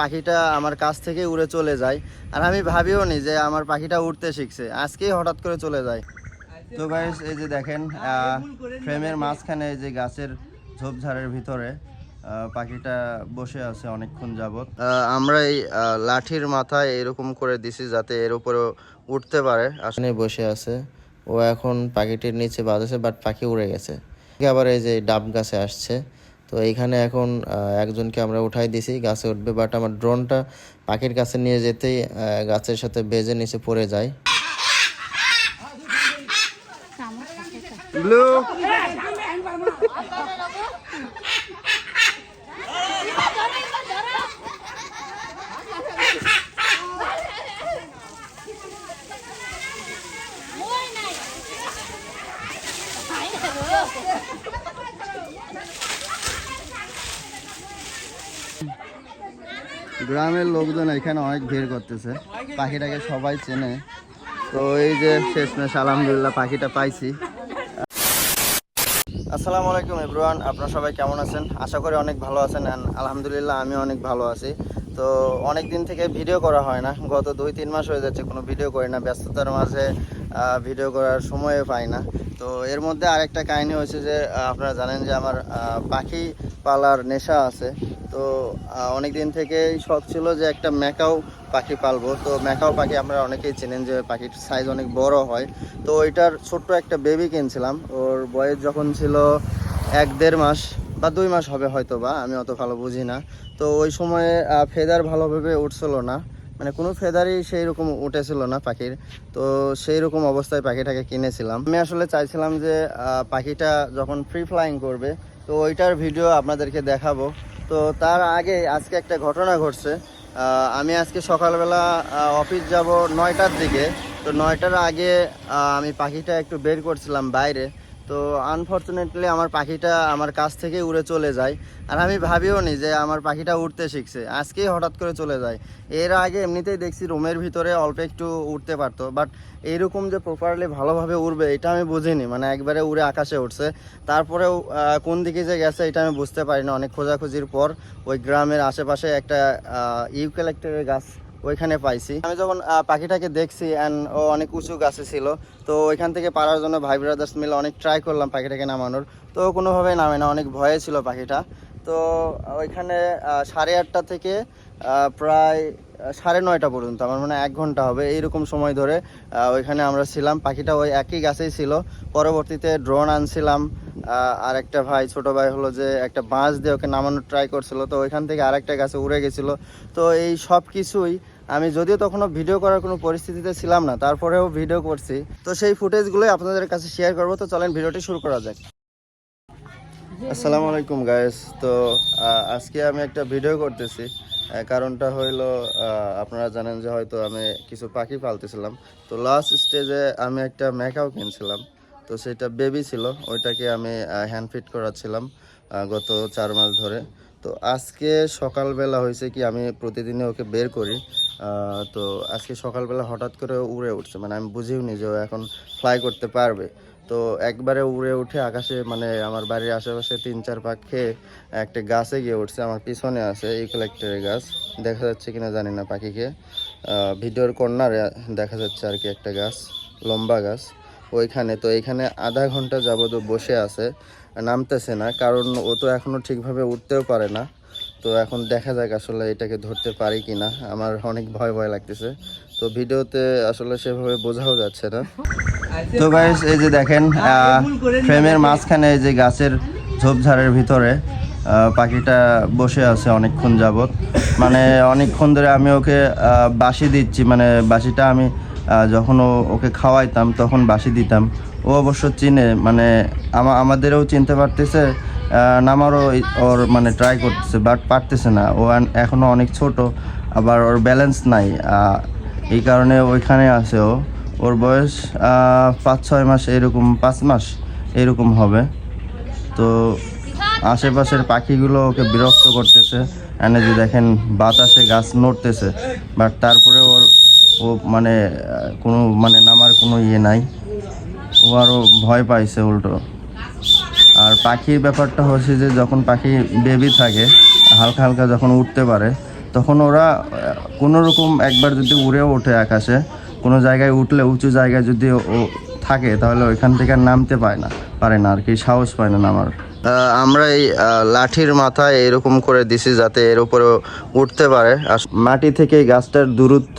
পাখিটা আমার কাছ থেকে উড়ে চলে যায়। আর আমি ভাবিও নি যে আমার পাখিটা উড়তে শিখছে। আজকেই হঠাৎ করে চলে যায়। তো ভাই এই যে দেখেন ফ্রেমের মাঝখানে এই যে গাছের ঝোপঝাড়ের ভিতরে পাখিটা বসে আছে অনেকক্ষণ যাবত আমরা এই লাঠির মাথায় এরকম করে দিছি যাতে এর উপরে উঠতে পারে। আসলে বসে আছে। ও এখন পাখিটির নিচে বাঁধেছে বাট পাখি উড়ে গেছে। আবার এই যে ডাব গাছে আসছে। তো এইখানে এখন একজনকে আমরা উঠাই দিছি, গাছে উঠবে বাট আমার ড্রোনটা পাখির কাছে নিয়ে যেতেই গাছের সাথে বেজে নিচে পড়ে যায়। ব্লু গ্রামের লোকজন এখানে অনেক ভিড় করতেছে। পাখিটাকে সবাই চেনে। তো এই যে শেষমেশ, আলহামদুলিল্লাহ পাখিটা পাইছি। আসসালামু আলাইকুম এভরিওয়ান, আপনারা সবাই কেমন আছেন? আশা করি অনেক ভালো আছেন and আলহামদুলিল্লাহ আমি অনেক ভালো আছি। তো অনেক দিন থেকে ভিডিও করা হয় না। গত দুই, তিন মাস হয়ে যাচ্ছে, কোনো ভিডিও করি না। ব্যস্ততার মাঝে ভিডিও করার সময়ও পাই না। তো এর মধ্যে আরেকটা কাহিনী হয়েছে যে আপনারা জানেন যে আমার পাখি পালার নেশা আছে। তো অনেক দিন থেকেই শখ ছিল যে একটা ম্যাকাও পাখি পালবো। তো ম্যাকাও পাখি আপনারা অনেকেই চেনেন যে পাখির সাইজ অনেক বড় হয়। তো ওইটার ছোট্ট একটা বেবি কিনছিলাম। ওর বয়স যখন ছিল এক দেড় মাস বা দুই মাস হবে হয়তো বা আমি অত ভালো বুঝি না। তো ওই সময়ে ফেদার ভালোভাবে উঠছিল না। মানে কোনো ফেদারই সেই রকম উঠেছিল না পাখির। তো সেই রকম অবস্থায় পাখিটাকে কিনেছিলাম। আমি আসলে চাইছিলাম যে পাখিটা যখন ফ্রি ফ্লাইং করবে, তো ওইটার ভিডিও আপনাদেরকে দেখাবো। তো তার আগে আজকে একটা ঘটনা ঘটছে। আমি আজকে সকালবেলা অফিস যাব নয়টার দিকে। তো নয়টার আগে আমি পাখিটা একটু বের করছিলাম বাইরে। তো আনফর্চুনেটলি আমার পাখিটা আমার কাছ থেকে উড়ে চলে যায়। আর আমি ভাবিও নি যে আমার পাখিটা উড়তে শিখছে। আজকেই হঠাৎ করে চলে যায়। এর আগে এমনিতেই দেখছি রুমের ভিতরে অল্প একটু উঠতে পারতো। বাট এইরকম যে প্রপারলি ভালোভাবে উড়বে, এটা আমি বুঝিনি। মানে একবারে উড়ে আকাশে উঠছে তারপরেও কোন দিকে যে গেছে, এটা আমি বুঝতে পারি না অনেক খোঁজাখুঁজির পর ওই গ্রামের আশেপাশে একটা ইউক্যালেক্টরের গাছ ওইখানে পাইছি। আমি যখন পাখিটাকে দেখছি অ্যান্ড ও অনেক উঁচু গাছে ছিল, তো ওইখান থেকে পারার জন্য ভাই ব্রাদার্স মিলে অনেক ট্রাই করলাম পাখিটাকে নামানোর। তো কোনোভাবেই নামে না, অনেক ভয়ে ছিল পাখিটা। তো ওইখানে সাড়ে আটটা থেকে প্রায় সাড়ে নয়টা পর্যন্ত, আমার মনে এক ঘণ্টা হবে এইরকম সময় ধরে ওইখানে আমরা ছিলাম। পাখিটা ওই একই গাছেই ছিল। পরবর্তীতে ড্রোন আনছিলাম। আর একটা ভাই, ছোট ভাই হলো যে একটা বাঁশ দিয়ে ওকে নামানোর ট্রাই করছিল। তো ওইখান থেকে আরেকটা গাছে উড়ে গেছিল। তো এই সব কিছুই আমি যদিও তখনও ভিডিও করার কোনো পরিস্থিতিতে ছিলাম না, তারপরেও ভিডিও করছি। তো সেই ফুটেজগুলোই আপনাদের কাছে শেয়ার করব, তো চলেন ভিডিওটি শুরু করা যাক। আসসালামু আলাইকুম গাইস তো আজকে আমি একটা ভিডিও করতেছি। কারণটা হইল আপনারা জানেন যে হয়তো আমি কিছু পাখি পালতেছিলাম। তো লাস্ট স্টেজে আমি একটা ম্যাকাও কিনছিলাম। তো সেটা বেবি ছিল, ওইটাকে আমি হ্যান্ড ফিট করাচ্ছিলাম গত চার মাস ধরে। তো আজকে সকালবেলা হয়েছে কি, আমি প্রতিদিনে ওকে বের করি। তো আজকে সকালবেলা হঠাৎ করে উড়ে উঠছে মানে আমি বুঝিও নি যে ও এখন ফ্লাই করতে পারবে। তো একবারে উড়ে উঠে আকাশে মানে আমার বাড়ির আশেপাশে তিন চার পাক খেয়ে একটা গাছে গিয়ে উঠছে, আমার পিছনে আছে ইউক্যালেক্টরের গাছ। দেখা যাচ্ছে কিনা জানি না পাখিকে। ভিডিওর কর্নারে দেখা যাচ্ছে আর কি একটা গাছ, লম্বা গাছ। ওইখানে। তো এইখানে আধা ঘণ্টা যাবত বসে আছে, নামতেছে না, কারণ ও তো এখনও ঠিকভাবে উঠতেও পারে না। তো এখন দেখা যাক আসলে এটাকে ধরতে পারি কিনা, আমার অনেক ভয় ভয় লাগতেছে। তো ভিডিওতে আসলে সেভাবে বোঝাও যাচ্ছে না। তো গাইস এই যে দেখেন ফ্রেমের মাঝখানে এই যে গাছের ঝোপঝাড়ের ভিতরে পাখিটা বসে আছে অনেকক্ষণ যাবত। মানে অনেকক্ষণ ধরে আমি ওকে বাসি দিচ্ছি মানে বাসিটা আমি যখন ওকে খাওয়াইতাম, তখন বাসি দিতাম। ও অবশ্য চিনে মানে আমাদেরও চিনতে পারতেছে নামারও ওর মানে ট্রাই করতেছে বাট পারতেছে না। ও এখনও অনেক ছোট, আবার ওর ব্যালেন্স নাই। এই কারণে ওইখানে আছে ও। ওর বয়স পাঁচ, ছয় মাস, এরকম পাঁচ মাস, এরকম হবে। তো আশেপাশের পাখিগুলো ওকে বিরক্ত করতেছে। এনে যে দেখেন বাতাসে গাছ নড়তেছে বাট তারপরে ওর ও মানে কোনো মানে নামার কোনো ইয়ে নাই। ও আরও ভয় পাইছে উল্টো। আর পাখির ব্যাপারটা হচ্ছে যে, যখন পাখি বেবি থাকে, হালকা হালকা যখন উঠতে পারে, তখন ওরা, কোনো রকম একবার যদি উড়েও ওঠে আকাশে, কোনো জায়গায় উঠলে, উঁচু জায়গায় যদি ও থাকে, তাহলে ওইখান থেকে নামতে পায় না, পারে না আর কি, সাহস পায় না নামার। আমরা এই লাঠির মাথায় এরকম করে দিছি যাতে এর উপরে উঠতে পারে। আর মাটি থেকে গাছটার দূরত্ব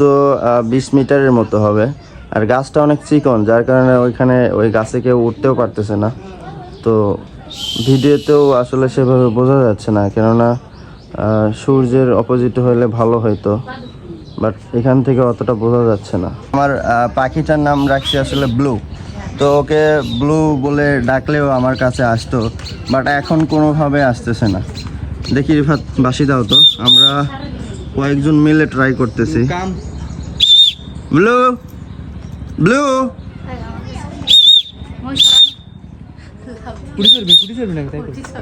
বিশ মিটারের মতো হবে। আর গাছটা অনেক চিকন, যার কারণে ওইখানে ওই গাছে কেউ উঠতেও পারতেছে না। তো ভিডিওতেও আসলে সেভাবে বোঝা যাচ্ছে না, কেননা সূর্যের অপোজিট হলে ভালো হয়তো বাট এখান থেকে অতটা বোঝা যাচ্ছে না। আমার পাখিটার নাম রাখছি আসলে ব্লু। তো ওকে ব্লু বলে ডাকলেও আমার কাছে আসতো বাট এখন কোনোভাবে আসতেছে না। দেখি রিফাত বাসি দাও তো। আমরা কয়েকজন মিলে ট্রাই করতেছি। ব্লু ব্লু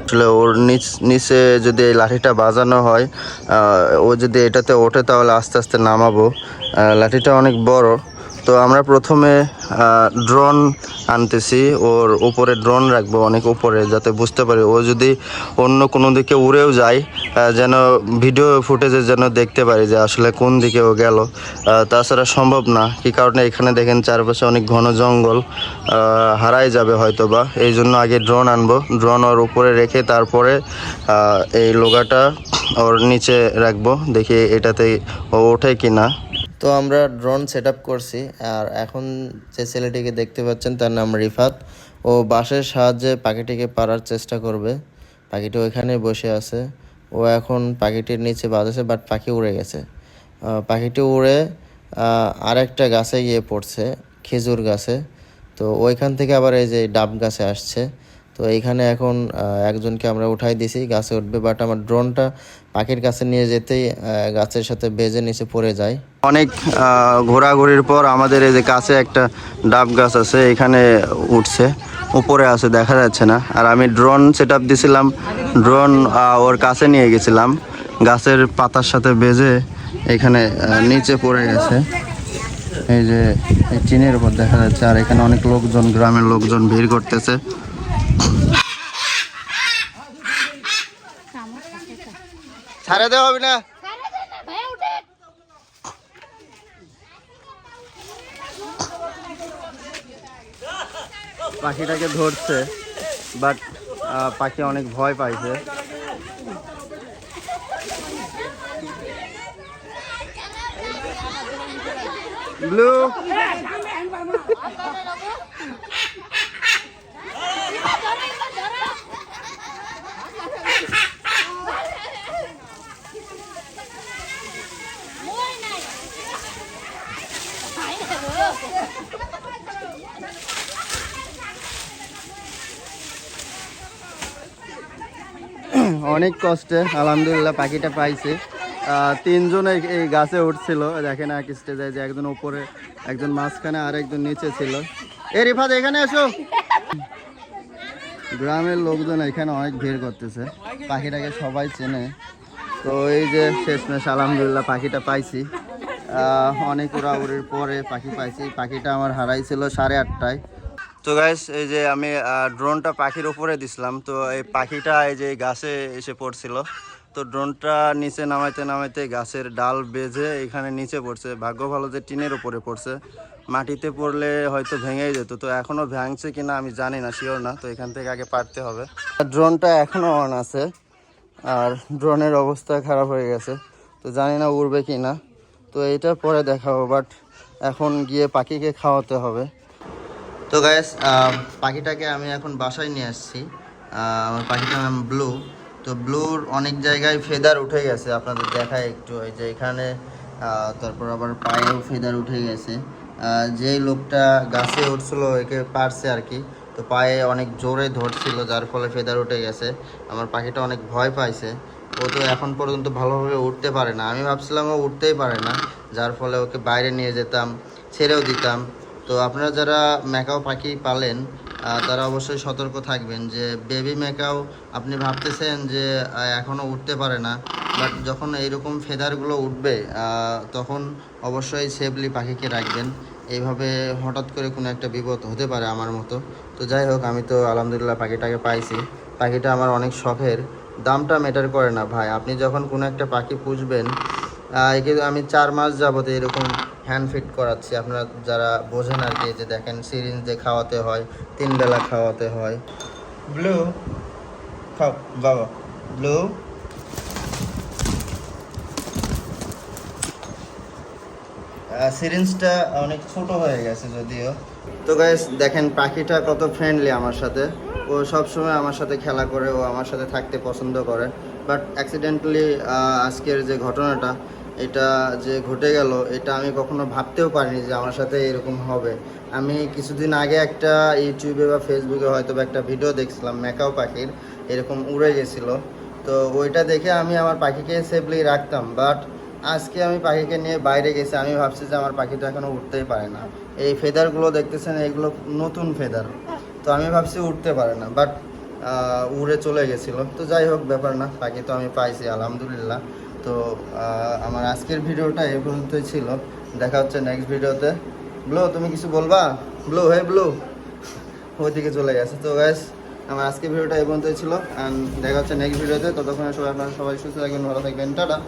আসলে ওর নিচ নিচে যদি এই লাঠিটা বাজানো হয় আহ, ও যদি এটাতে ওঠে তাহলে আস্তে আস্তে নামাবো। লাঠিটা অনেক বড়। তো আমরা প্রথমে ড্রোন আনতেছি। ওর উপরে ড্রোন রাখব, অনেক উপরে, যাতে বুঝতে পারি। ও যদি অন্য কোনো দিকে উড়েও যায় যেন ভিডিও ফুটেজে যেন দেখতে পারি যে আসলে কোন দিকে ও গেল। তাছাড়া সম্ভব না, কি কারণে? এখানে দেখেন চারপাশে অনেক ঘন জঙ্গল হারাই যাবে হয়তো বা এই জন্য আগে ড্রোন আনব। ড্রোন ওর উপরে রেখে তারপরে এই লোগাটা ওর নিচে রাখব। দেখি এটাতে ও ওঠে কি না তো আমরা ড্রোন সেট করছি, আর এখন যে ছেলেটিকে দেখতে পাচ্ছেন তার নাম রিফাত। ও বাঁশের সাহায্যে পাখিটিকে পারার চেষ্টা করবে। পাখিটি ওইখানে বসে আছে। ও এখন পাখিটির নিচে বাঁধেছে বাট পাখি উড়ে গেছে। পাখিটি উড়ে আরেকটা গাছে গিয়ে পড়ছে, খেজুর গাছে। তো ওইখান থেকে আবার এই যে ডাব গাছে আসছে। তো এইখানে এখন একজনকে আমরা উঠাই দিছি, গাছে উঠবে বাট আমার ড্রোনটা পাখির কাছে নিয়ে যেতেই গাছের সাথে বেজে নিচে পড়ে যায়। অনেক ঘোরাঘুরির পর আমাদের এই যে কাছে একটা ডাব গাছ আছে, এখানে উঠছে, উপরে আছে, দেখা যাচ্ছে না। আর আমি ড্রোন সেট আপ দিছিলাম, ড্রোন ওর কাছে নিয়ে গেছিলাম, গাছের পাতার সাথে বেজে এখানে নিচে পড়ে গেছে। এই যে চিনের উপর দেখা যাচ্ছে, আর এখানে অনেক লোকজন, গ্রামের লোকজন ভিড় করতেছে। ছাড়ে দেওয়া হবে না। পাখিটাকে ধরছে বাট পাখি অনেক ভয় পাইছে। ব্লু। অনেক কষ্টে, আলহামদুলিল্লাহ পাখিটা পাইছে। তিনজন এই এই গাছে উঠছিল, দেখেন এক স্টেজে যে একজন উপরে, একজন মাঝখানে, আর একজন নিচে ছিল। এ, রিফাত, এখানে এসো। গ্রামের লোকজন এখানে অনেক ভিড় করতেছে, পাখিটাকে সবাই চেনে। তো এই যে শেষমেশ, আলহামদুলিল্লাহ পাখিটা পাইছি। অনেক উড়াউড়ির পরে পাখি পাইছি। পাখিটা আমার হারাইছিল সাড়ে আটটায়। তো গাইস এই যে আমি ড্রোনটা পাখির উপরে দিছিলাম, তো এই পাখিটা এই যে গাছে এসে পড়ছিল, তো ড্রোনটা নিচে নামাইতে নামাইতে গাছের ডাল বেজে এখানে নিচে পড়ছে। ভাগ্য ভালো যে টিনের উপরে পড়ছে। মাটিতে পড়লে হয়তো ভেঙেই যেত, তো এখনও ভাঙছে কিনা আমি জানি না শিওর না, তো এখান থেকে আগে পারতে হবে। ড্রোনটা এখনও অন আছে, আর ড্রোনের অবস্থা খারাপ হয়ে গেছে, তো জানি না উড়বে কি না তো এটা পরে দেখাবো বাট এখন গিয়ে পাখিকে খাওয়াতে হবে। তো গ্যাস পাখিটাকে আমি এখন বাসায় নিয়ে আসছি। আমার পাখিটার নাম ব্লু। তো ব্লুর অনেক জায়গায় ফেদার উঠে গেছে আপনাদের দেখায় একটু। ওই যে এখানে তারপর আবার পায়েও ফেদার উঠে গেছে। আহ, যে লোকটা গাছে উঠছিল একে পারছে আর কি। তো পায়ে অনেক জোরে ধরছিল যার ফলে ফেদার উঠে গেছে। আমার পাখিটা অনেক ভয় পাইছে। ও তো এখন পর্যন্ত ভালোভাবে উঠতে পারে না। আমি ভাবছিলাম ও উঠতেই পারে না যার ফলে ওকে বাইরে নিয়ে যেতাম ছেড়েও দিতাম। তো আপনারা যারা ম্যাকাও পাখি পালেন তারা অবশ্যই সতর্ক থাকবেন যে বেবি ম্যাকাও আপনি ভাবতেছেন যে এখনও উঠতে পারে না, বাট যখন এইরকম ফেদারগুলো উঠবে তখন অবশ্যই সেফলি পাখিকে রাখবেন। এইভাবে হঠাৎ করে কোনো একটা বিপদ হতে পারে আমার মতো। তো যাই হোক, আমি তো আলহামদুলিল্লাহ পাখিটাকে পাইছি। পাখিটা আমার অনেক শখের। দামটা ম্যাটার করে না ভাই। আপনি যখন কোনো একটা পাখি পুষবেন একে আমি চার মাস যাবত এরকম হ্যান্ড ফিট করাচ্ছি। আপনারা যারা বোঝেন আর কি যে দেখেন, সিরিঞ্জ দিয়ে খাওয়াতে হয়, তিন বেলা খাওয়াতে হয়। ব্লু, খাও, বাবা, ব্লু। সিরিঞ্জটা অনেক ছোট হয়ে গেছে যদিও। তো গাইস দেখেন, পাখিটা কত ফ্রেন্ডলি আমার সাথে। ও সব সময় আমার সাথে খেলা করে, ও আমার সাথে থাকতে পছন্দ করে। বাট অ্যাক্সিডেন্টালি আজকের যে ঘটনাটা এটা যে ঘটে গেল, এটা আমি কখনো ভাবতেও পারিনি যে আমার সাথে এরকম হবে। আমি কিছুদিন আগে একটা ইউটিউবে বা ফেসবুকে হয়তো বা একটা ভিডিও দেখছিলাম, ম্যাকাও পাখির, এরকম উড়ে গেছিল। তো ওইটা দেখে আমি আমার পাখিকে সেফলি রাখতাম বাট আজকে আমি পাখিকে নিয়ে বাইরে গেছি, আমি ভাবছি যে আমার পাখি তো এখনও উঠতেই পারে না। এই ফেদারগুলো দেখতেছেন, এগুলো নতুন ফেদার তো আমি ভাবছি উঠতে পারে না বাট উড়ে চলে গেছিল। তো যাই হোক, ব্যাপার না, পাখি তো আমি পাইছি, আলহামদুলিল্লাহ। তো আমার আজকের ভিডিওটা এই পর্যন্তই ছিল। দেখা হচ্ছে নেক্সট ভিডিওতে। ব্লু, তুমি কিছু বলবা? Blue, hey Blue. ওইদিকে চলে গেছে। তো গ্যাস আমার আজকের ভিডিওটা এই পর্যন্তই ছিল। অ্যান্ড দেখা হচ্ছে নেক্সট ভিডিওতে। ততক্ষণে সবাই আপনারা সবাই সুস্থ থাকবেন, ভালো থাকবেন। টাটা।